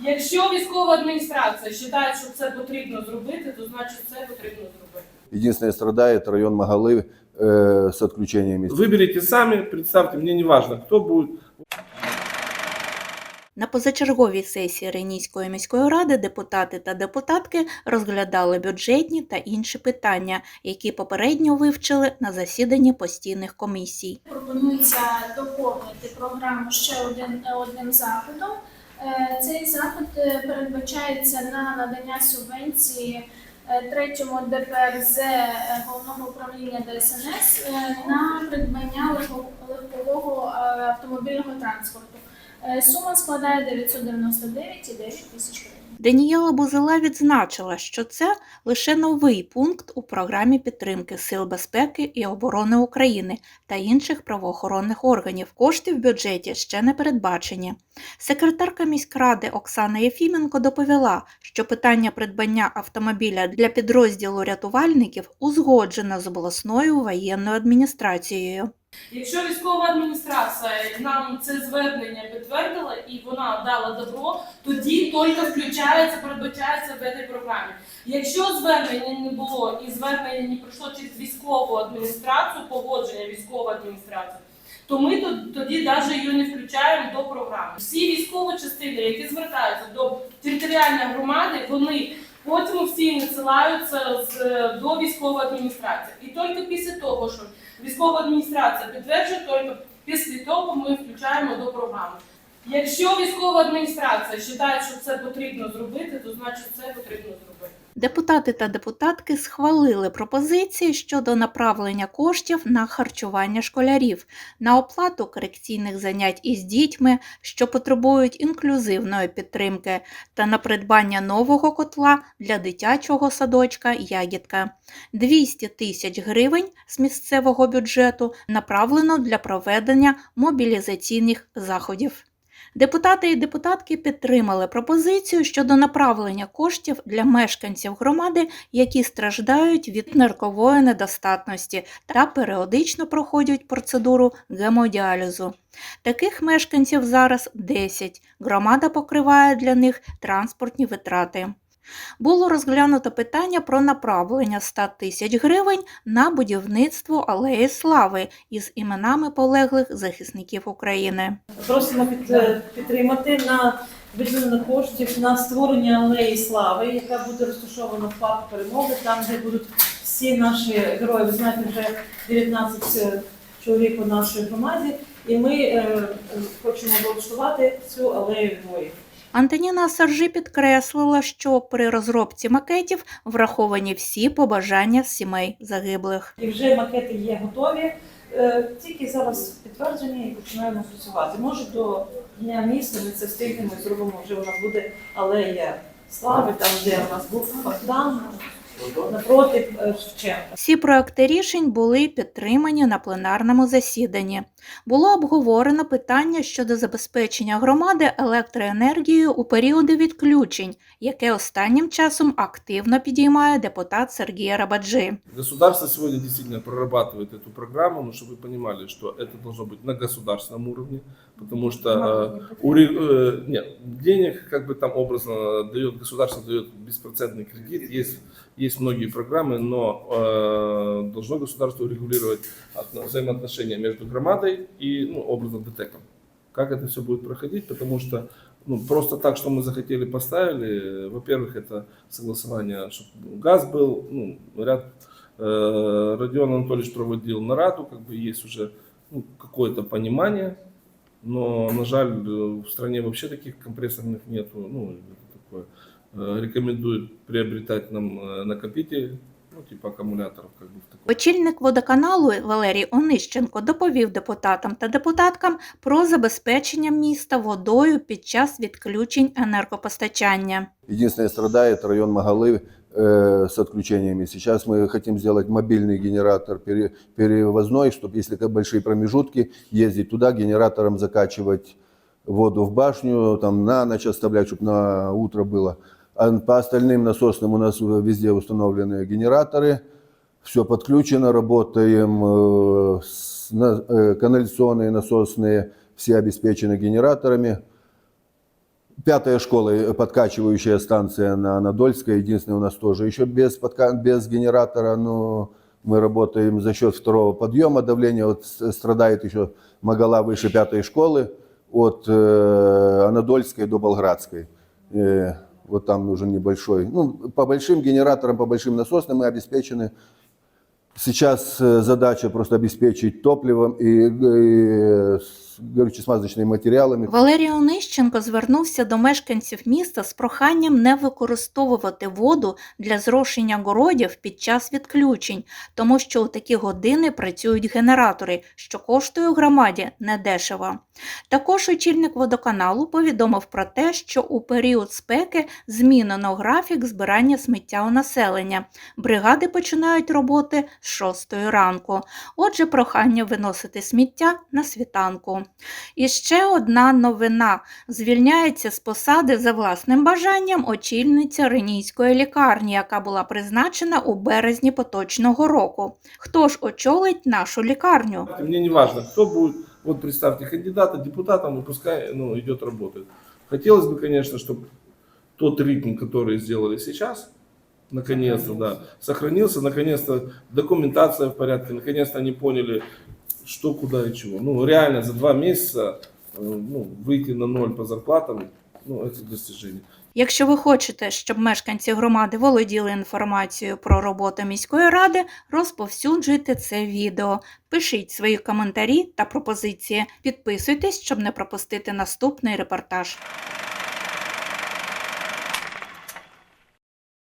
Якщо військова адміністрація вважає, що це потрібно зробити, то значить це потрібно зробити. Единственное, страдает район Магалы э, с отключениями. Выберите сами, представьте, мне не важно, кто будет. На позачерговій сесії Рейнійської міської ради депутати та депутатки розглядали бюджетні та інші питання, які попередньо вивчили на засіданні постійних комісій. Пропонується доповнити програму ще один, одним заходом. Е, Цей заход е, передбачається на надання субвенції е, третьому ДПРЗ головного управління ДСНС на придбання легкового автомобільного транспорту. Сума складає 999,9 тисяч гривень. Даніела Бузила відзначила, що це лише новий пункт у програмі підтримки Сил безпеки і оборони України та інших правоохоронних органів. Кошти в бюджеті ще не передбачені. Секретарка міськради Оксана Єфіменко доповіла, що питання придбання автомобіля для підрозділу рятувальників узгоджено з обласною воєнною адміністрацією. Якщо військова адміністрація нам це звернення підтвердила і вона дала добро, тоді тільки включається, передбачається в цій програмі. Якщо звернення не було і звернення не пройшло через військову адміністрацію, погодження військової адміністрації, то ми тоді навіть її не включаємо до програми. Всі військові частини, які звертаються до територіальної громади, вони потім всі надсилаються з, до військової адміністрації. І тільки після того, що військова адміністрація підтверджує, тільки після того ми включаємо до програми. Якщо військова адміністрація вважає, що це потрібно зробити, то значить це потрібно зробити. Депутати та депутатки схвалили пропозиції щодо направлення коштів на харчування школярів, на оплату корекційних занять із дітьми, що потребують інклюзивної підтримки, та на придбання нового котла для дитячого садочка Ягідка. 200 тисяч гривень з місцевого бюджету направлено для проведення мобілізаційних заходів. Депутати і депутатки підтримали пропозицію щодо направлення коштів для мешканців громади, які страждають від наркової недостатності та періодично проходять процедуру гемодіалізу. Таких мешканців зараз 10. Громада покриває для них транспортні витрати. Було розглянуто питання про направлення 100 тисяч гривень на будівництво алеї слави із іменами полеглих захисників України. Просимо е, підтримати на виділення коштів на створення алеї слави, яка буде розташована в парку перемоги, там, де будуть всі наші герої. Ви знаєте, вже 19 чоловік у нашій громаді, і ми е, е, хочемо облаштувати цю алею героїв. Антоніна Саржи підкреслила, що при розробці макетів враховані всі побажання сімей загиблих. І вже макети є готові. е, Тільки зараз підтвердження і починаємо працювати. Може до дня міста ми це встигнемо і зробимо вже у нас буде алея слави, там де у нас був фонтан напроти е, Шевченка. Всі проекти рішень були підтримані на пленарному засіданні. Було обговорено питання щодо забезпечення громади електроенергією у періоди відключень, яке останнім часом активно підіймає депутат Сергій Рабаджи. Государство сегодня действительно прорабатывает эту программу, но чтобы вы понимали, что это должно быть на государственном уровне, потому что э, у ре- э, нет, денег, как бы там образно дает государство, дает беспроцентный кредит, есть, есть многие программы, но э, должно государство урегулировать отно- взаимоотношения между громадой и, ну, образно, ДТЭКом. Как это все будет проходить, потому что ну, просто так, что мы захотели, поставили, во-первых, это согласование, чтобы газ был, ну, ряд э, Родион Анатольевич проводил нараду, как бы есть уже ну, какое-то понимание, но, на жаль, в стране вообще таких компрессорных нету. Ну, такое. Э, Рекомендуют приобретать нам э, накопитель, ну, типа аккумуляторов, как бы в таком. Очільник водоканалу Валерій Онищенко доповів депутатам та депутаткам про забезпечення міста водою під час відключень енергопостачання. Единственное, страдает район Магалы э, с отключениями. Сейчас мы хотим сделать мобильный генератор пере- перевозной, чтобы если как большие промежутки, ездить туда, генератором закачивать воду в башню, там на ночь оставлять, чтобы на утро было. А по остальным насосным у нас везде установлены генераторы. Все подключено, работаем. э, э, канализационные, насосные, все обеспечены генераторами. Пятая школа, э, подкачивающая станция на Анадольской, единственная у нас тоже. Еще без, подка... без генератора, но мы работаем за счет второго подъема давления. Вот страдает еще Магала выше пятой школы от э, Анадольской до Болградской. вот там нужен небольшой. Ну, по большим генераторам, по большим насосным мы обеспечены. Сейчас э, задача просто обеспечить топливом и, и с горюче-смазочными материалами. Валерій Онищенко звернувся до мешканців міста з проханням не використовувати воду для зрошення городів під час відключень, тому що у такі години працюють генератори, що коштує громаді недешево. Також очільник водоканалу повідомив про те, що у період спеки змінено графік збирання сміття у населення. Бригади починають роботи з 6 ранку. Отже, прохання виносити сміття на світанку. І ще одна новина: звільняється з посади за власним бажанням очільниця Ренійської лікарні, яка була призначена у березні поточного року. Хто ж очолить нашу лікарню? Мне не важно, кто будет. Вот представьте кандидата депутатом, и пускай ну, идет работает. Хотелось бы, конечно, чтобы тот ритм, который сделали сейчас, наконец-то, да, сохранился, наконец-то документация в порядке, наконец-то они поняли, что, куда и чего. Ну, реально за два месяца э, ну, выйти на ноль по зарплатам, ну, это достижение. Якщо ви хочете, щоб мешканці громади володіли інформацією про роботу міської ради, розповсюджуйте це відео, пишіть свої коментарі та пропозиції, підписуйтесь, щоб не пропустити наступний репортаж.